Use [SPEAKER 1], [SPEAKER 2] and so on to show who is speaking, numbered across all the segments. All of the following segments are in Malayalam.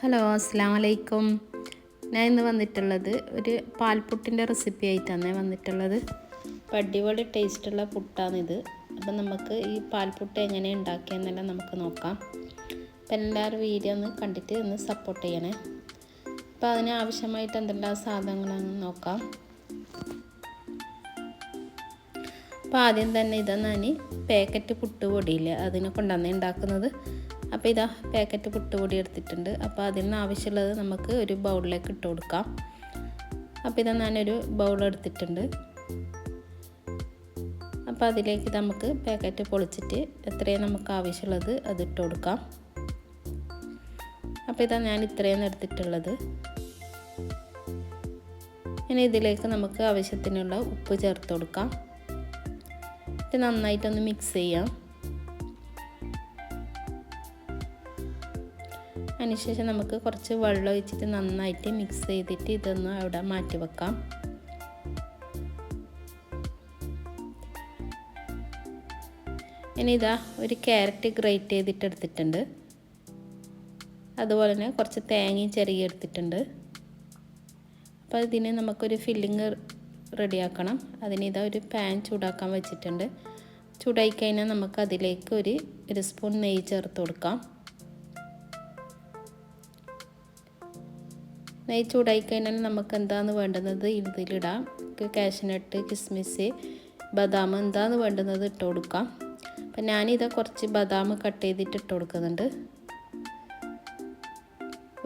[SPEAKER 1] ഹലോ അസ്സാം വലൈക്കും ഞാൻ ഇന്ന് വന്നിട്ടുള്ളത് ഒരു പാൽപുട്ടിന്റെ റെസിപ്പി ആയിട്ടാണ് വന്നിട്ടുള്ളത്. അപ്പോൾ അടിപൊളി ടേസ്റ്റുള്ള പുട്ടാണിത്. അപ്പം നമുക്ക് ഈ പാൽപുട്ട് എങ്ങനെ ഉണ്ടാക്കിയെന്നെല്ലാം നമുക്ക് നോക്കാം. അപ്പം എല്ലാവരും വീഡിയോ ഒന്ന് കണ്ടിട്ട് ഒന്ന് സപ്പോർട്ട് ചെയ്യണേ. അപ്പോൾ അതിന് ആവശ്യമായിട്ട് എന്തെല്ലാം സാധനങ്ങളാണ് നോക്കാം. അപ്പോൾ ആദ്യം തന്നെ ഇതാ ഞാൻ പാക്കറ്റ് പുട്ടുപൊടിയില്ലേ അതിനെ കൊണ്ടാണ് ഉണ്ടാക്കുന്നത്. അപ്പോൾ ഇതാ പാക്കറ്റ് പുട്ടുപൊടി എടുത്തിട്ടുണ്ട്. അപ്പോൾ അതിൽ നിന്ന് ആവശ്യമുള്ളത് നമുക്ക് ഒരു ബൗളിലേക്ക് ഇട്ട് കൊടുക്കാം. അപ്പോൾ ഇതാ ഞാനൊരു ബൗൾ എടുത്തിട്ടുണ്ട്. അപ്പോൾ അതിലേക്ക് നമുക്ക് പാക്കറ്റ് പൊളിച്ചിട്ട് എത്രയും നമുക്ക് ആവശ്യമുള്ളത് അത് ഇട്ട് കൊടുക്കാം. അപ്പോൾ ഇതാ ഞാൻ ഇത്രയും എടുത്തിട്ടുള്ളത്. ഇനി ഇതിലേക്ക് നമുക്ക് ആവശ്യത്തിനുള്ള ഉപ്പ് ചേർത്ത് കൊടുക്കാം. ഇത് നന്നായിട്ടൊന്ന് മിക്സ് ചെയ്യാം. അതിനുശേഷം നമുക്ക് കുറച്ച് വെള്ളം ഒഴിച്ചിട്ട് നന്നായിട്ട് മിക്സ് ചെയ്തിട്ട് ഇതൊന്ന് അവിടെ മാറ്റി വെക്കാം. ഇനി ഇതാ ഒരു ക്യാരറ്റ് ഗ്രേറ്റ് ചെയ്തിട്ട് എടുത്തിട്ടുണ്ട്. അതുപോലെ തന്നെ കുറച്ച് തേങ്ങയും ചെറിയ എടുത്തിട്ടുണ്ട്. അപ്പോൾ ഇതിന് നമുക്കൊരു ഫില്ലിങ് റെഡിയാക്കണം അതിന് ഇതാ ഒരു പാൻ ചൂടാക്കാൻ വെച്ചിട്ടുണ്ട്. ചൂടായി കഴിഞ്ഞാൽ നമുക്ക് അതിലേക്ക് ഒരു ഒരു സ്പൂൺ നെയ്യ് ചേർത്ത് കൊടുക്കാം. നെയ്യ് ചൂടായി കഴിഞ്ഞാൽ നമുക്ക് എന്താണ് വേണ്ടുന്നത് ഇതിലിടാം കാഷ്നട്ട് കിസ്മിസ് ബദാം എന്താണ് വേണ്ടുന്നത് ഇട്ട് കൊടുക്കാം. അപ്പം ഞാനിത് കുറച്ച് ബദാം കട്ട് ചെയ്തിട്ട് ഇട്ട് കൊടുക്കുന്നുണ്ട്.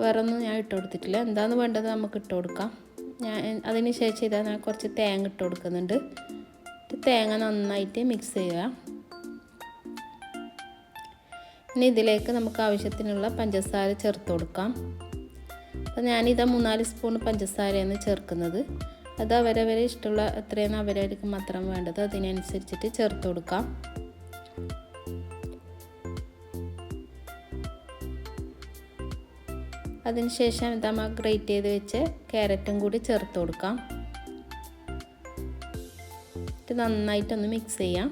[SPEAKER 1] വേറൊന്നും ഞാൻ ഇട്ട് കൊടുത്തിട്ടില്ല. എന്താണ് വേണ്ടത് നമുക്ക് ഇട്ട് കൊടുക്കാം. ഞാൻ അതിന് ശേഷം ഇതാ ഞാൻ കുറച്ച് തേങ്ങ ഇട്ട് കൊടുക്കുന്നുണ്ട്. തേങ്ങ നന്നായിട്ട് മിക്സ് ചെയ്യുക. ഇനി ഇതിലേക്ക് നമുക്ക് ആവശ്യത്തിനുള്ള പഞ്ചസാര ചേർത്ത് കൊടുക്കാം. അപ്പോൾ ഞാനിതാ മൂന്നാൽ സ്പൂൺ പഞ്ചസാരയാണ് ചേർക്കുന്നത്. അത് അവരവരെ ഇഷ്ടമുള്ള എത്രയാണ് അവരവർക്ക് മാത്രം വേണ്ടത്. അതിനനുസരിച്ചിട്ട് ചേർത്ത് കൊടുക്കാം. അതിനുശേഷം ഇതാ ഗ്രേറ്റ് ചെയ്ത് വെച്ച് ക്യാരറ്റും കൂടി ചേർത്ത് കൊടുക്കാം. ഇത് നന്നായിട്ടൊന്ന് മിക്സ് ചെയ്യാം.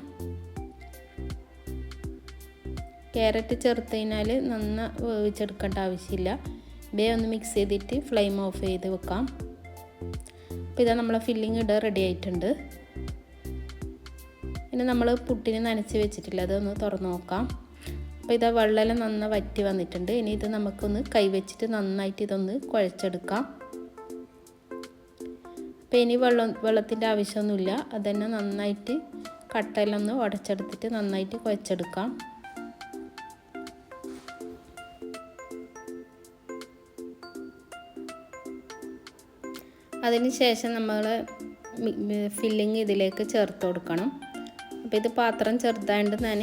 [SPEAKER 1] ക്യാരറ്റ് ചേർത്ത് കഴിഞ്ഞാൽ നന്ന വേവിച്ചെടുക്കേണ്ട ആവശ്യമില്ല. ഇവയെ ഒന്ന് മിക്സ് ചെയ്തിട്ട് ഫ്ലെയിം ഓഫ് ചെയ്ത് വെക്കാം. അപ്പോൾ ഇതാ നമ്മളെ ഫില്ലിങ് ഇട റെഡി ആയിട്ടുണ്ട്. പിന്നെ നമ്മൾ പുട്ടിന് നനച്ച് വെച്ചിട്ടില്ല അതൊന്ന് തുറന്ന് നോക്കാം. അപ്പോൾ ഇതാ വെള്ളമെല്ലാം നന്ന വറ്റി വന്നിട്ടുണ്ട്. ഇനി ഇത് നമുക്കൊന്ന് കൈവച്ചിട്ട് നന്നായിട്ട് ഇതൊന്ന് കുഴച്ചെടുക്കാം. അപ്പോൾ ഇനി വെള്ളം വെള്ളത്തിന്റെ ആവശ്യമൊന്നുമില്ല. അതന്നെ നന്നായിട്ട് കട്ടയിലൊന്ന് ഉടച്ചെടുത്തിട്ട് നന്നായിട്ട് കുഴച്ചെടുക്കാം. അതിന് ശേഷം നമ്മൾ ഫില്ലിങ് ഇതിലേക്ക് ചേർത്ത് കൊടുക്കണം. അപ്പോൾ ഇത് പാത്രം ചെറുതായിട്ട് ഞാൻ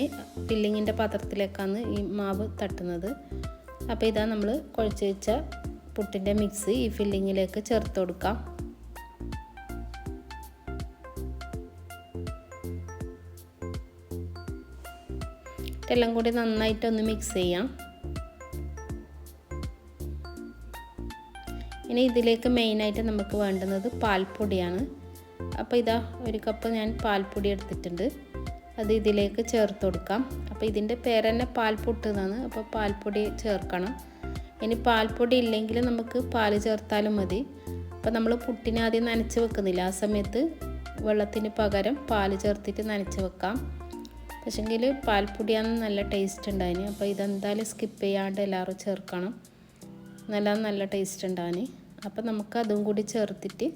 [SPEAKER 1] ഫില്ലിങ്ങിന്റെ പാത്രത്തിലേക്കാണ് ഈ മാവ് തട്ടുന്നത്. അപ്പോൾ ഇതാ നമ്മൾ കുഴച്ച് വെച്ച പുട്ടിന്റെ മിക്സ് ഈ ഫില്ലിങ്ങിലേക്ക് ചേർത്ത് കൊടുക്കാം. എല്ലാം കൂടി നന്നായിട്ടൊന്ന് മിക്സ് ചെയ്യാം. ഇനി ഇതിലേക്ക് മെയിനായിട്ട് നമുക്ക് വേണ്ടുന്നത് പാൽപ്പൊടിയാണ്. അപ്പോൾ ഇതാ ഒരു കപ്പ് ഞാൻ പാൽപ്പൊടി എടുത്തിട്ടുണ്ട്. അത് ഇതിലേക്ക് ചേർത്ത് കൊടുക്കാം. അപ്പോൾ ഇതിന്റെ പേര് തന്നെ പാൽപ്പൊട്ട് എന്നാണ്. അപ്പോൾ പാൽപ്പൊടി ചേർക്കണം. ഇനി പാൽപ്പൊടി ഇല്ലെങ്കിൽ നമുക്ക് പാൽ ചേർത്താലും മതി. അപ്പോൾ നമ്മൾ പുട്ടിനെ ആദ്യം നനച്ച് വെക്കുന്നില്ല? ആ സമയത്ത് വെള്ളത്തിന് പകരം പാൽ ചേർത്തിട്ട് നനച്ച് വെക്കാം. പക്ഷെങ്കിൽ പാൽപ്പൊടിയാണ് നല്ല ടേസ്റ്റ് ഉണ്ടായിന്. അപ്പോൾ ഇതെന്തായാലും സ്കിപ്പ് ചെയ്യാണ്ട് എല്ലാവരും ചേർക്കണം. നല്ല നല്ല ടേസ്റ്റ് ഉണ്ടാവാൻ അപ്പോൾ നമുക്ക് അതും കൂടി ചേർത്തിട്ട്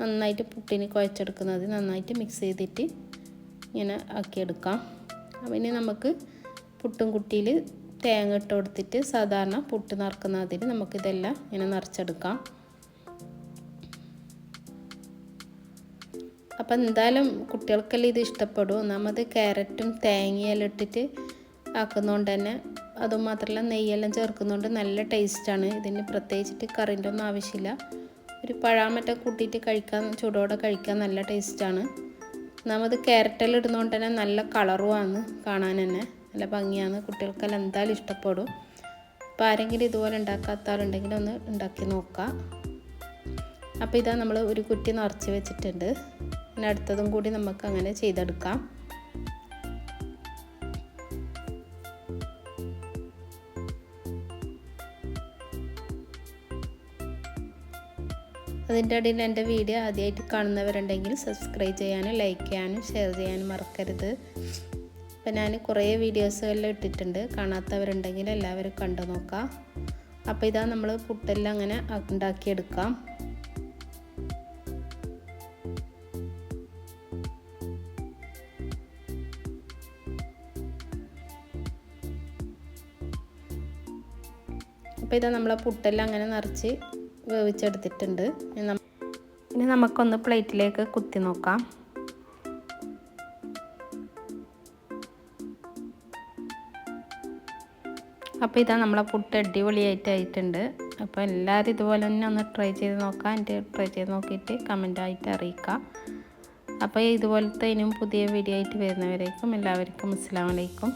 [SPEAKER 1] നന്നായിട്ട് പുട്ടിന് കുഴച്ചെടുക്കുന്നത് നന്നായിട്ട് മിക്സ് ചെയ്തിട്ട് ഇങ്ങനെ ആക്കിയെടുക്കാം. അപ്പം ഇനി നമുക്ക് പുട്ടും കുട്ടിയിൽ തേങ്ങ ഇട്ട് കൊടുത്തിട്ട് സാധാരണ പുട്ട് നിറക്കുന്ന അതിൽ നമുക്കിതെല്ലാം ഇങ്ങനെ നിറച്ചെടുക്കാം. അപ്പം എന്തായാലും കുട്ടികൾക്കെല്ലാം ഇത് ഇഷ്ടപ്പെടും. ഒന്നാമത് ക്യാരറ്റും തേങ്ങയെല്ലാം ഇട്ടിട്ട് ആക്കുന്നതുകൊണ്ട് തന്നെ അതുമാത്രമല്ല നെയ്യെല്ലാം ചേർക്കുന്നതുകൊണ്ട് നല്ല ടേസ്റ്റാണ്. ഇതിന് പ്രത്യേകിച്ചിട്ട് കറിന്റെ ഒന്നും ആവശ്യമില്ല. ഒരു പഴാമറ്റ കൂട്ടിയിട്ട് കഴിക്കാൻ ചൂടോടെ കഴിക്കാൻ നല്ല ടേസ്റ്റാണ്. ഒന്നാമത് ക്യാരറ്റെല്ലാം ഇടുന്നതുകൊണ്ട് തന്നെ നല്ല കളറുമാണ് കാണാൻ തന്നെ. നല്ല ഭംഗിയാണ്. കുട്ടികൾക്കെല്ലാം എന്തായാലും ഇഷ്ടപ്പെടും. അപ്പോൾ ആരെങ്കിലും ഇതുപോലെ ഉണ്ടാക്കാത്ത ആളുണ്ടെങ്കിൽ ഒന്ന് ഉണ്ടാക്കി നോക്കാം. അപ്പോൾ ഇതാ നമ്മൾ ഒരു കുറ്റി നിറച്ച് വെച്ചിട്ടുണ്ട്. പിന്നെ അടുത്തതും കൂടി നമുക്ക് അങ്ങനെ ചെയ്തെടുക്കാം. അതിന്റെ ഇടയിൽ എന്റെ വീഡിയോ ആദ്യമായിട്ട് കാണുന്നവരുണ്ടെങ്കിൽ സബ്സ്ക്രൈബ് ചെയ്യാനും ലൈക്ക് ചെയ്യാനും ഷെയർ ചെയ്യാനും മറക്കരുത്. അപ്പം ഞാൻ കുറേ വീഡിയോസുകളിൽ ഇട്ടിട്ടുണ്ട്. കാണാത്തവരുണ്ടെങ്കിൽ എല്ലാവരും കണ്ടു നോക്കാം. അപ്പോൾ ഇതാ നമ്മൾ പുട്ടെല്ലാം അങ്ങനെ ഉണ്ടാക്കിയെടുക്കാം. അപ്പോൾ ഇതാ നമ്മളെ പുട്ടെല്ലാം അങ്ങനെ നിറച്ച് വേവിച്ചെടുത്തിട്ടുണ്ട്. ഇനി നമുക്കൊന്ന് പ്ലേറ്റിലേക്ക് കുത്തി നോക്കാം. അപ്പോൾ ഇതാ നമ്മളെ പുട്ട് അടിപൊളിയായിട്ട് ആയിട്ടുണ്ട് അപ്പോൾ എല്ലാവരും ഇതുപോലെ തന്നെ ഒന്ന് ട്രൈ ചെയ്ത് നോക്കാം. എന്റെ ട്രൈ ചെയ്ത് നോക്കിയിട്ട് കമന്റായിട്ട് അറിയിക്കാം. അപ്പോൾ ഇതുപോലത്തെ ഇനിയും പുതിയ വീഡിയോ ആയിട്ട് വരുന്നവരേക്കും എല്ലാവർക്കും അസ്സാം വലൈക്കും